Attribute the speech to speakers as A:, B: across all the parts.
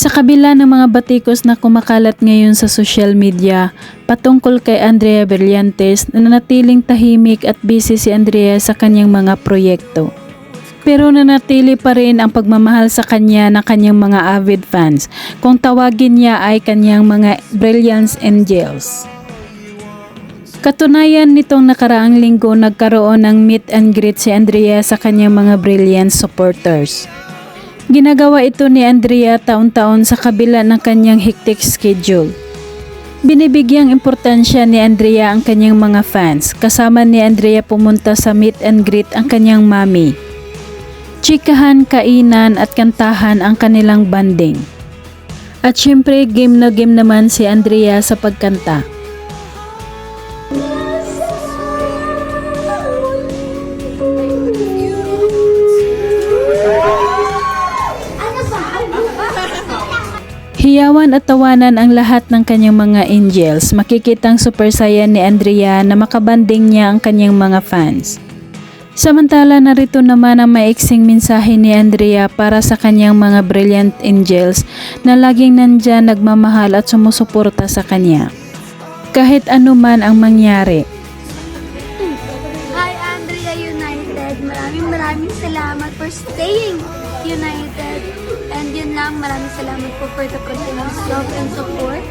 A: Sa kabila ng mga batikos na kumakalat ngayon sa social media patungkol kay Andrea Brillantes na nanatiling tahimik at busy si Andrea sa kanyang mga proyekto. Pero nanatili pa rin ang pagmamahal sa kanya ng kanyang mga avid fans kung tawagin niya ay kanyang mga Brilliance Angels. Katunayan nitong nakaraang linggo nagkaroon ng meet and greet si Andrea sa kanyang mga Brilliance supporters. Ginagawa ito ni Andrea taon-taon sa kabila ng kanyang hectic schedule. Binibigyang importansya ni Andrea ang kanyang mga fans. Kasama ni Andrea pumunta sa meet and greet ang kanyang mami. Chikahan, kainan at kantahan ang kanilang banding. At syempre game na game naman si Andrea sa pagkanta. Hiyawan at tawanan ang lahat ng kanyang mga angels. Makikitang super saya ni Andrea na makabanding niya ang kanyang mga fans. Samantala narito naman ang maiksing mensahe ni Andrea para sa kanyang mga brilliant angels na laging nandyan nagmamahal at sumusuporta sa kanya. Kahit anuman ang mangyari,
B: Hi, Andrea United. Maraming maraming salamat for staying united. And yun lang, maraming salamat po for the continuous love and support.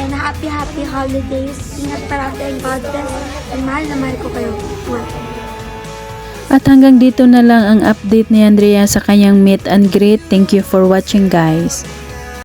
B: And happy, happy holidays. Ingat parati and God bless. And mahal na mahal ko kayo. Mwah.
A: At hanggang dito na lang ang update ni Andrea sa kanyang meet and greet. Thank you for watching guys.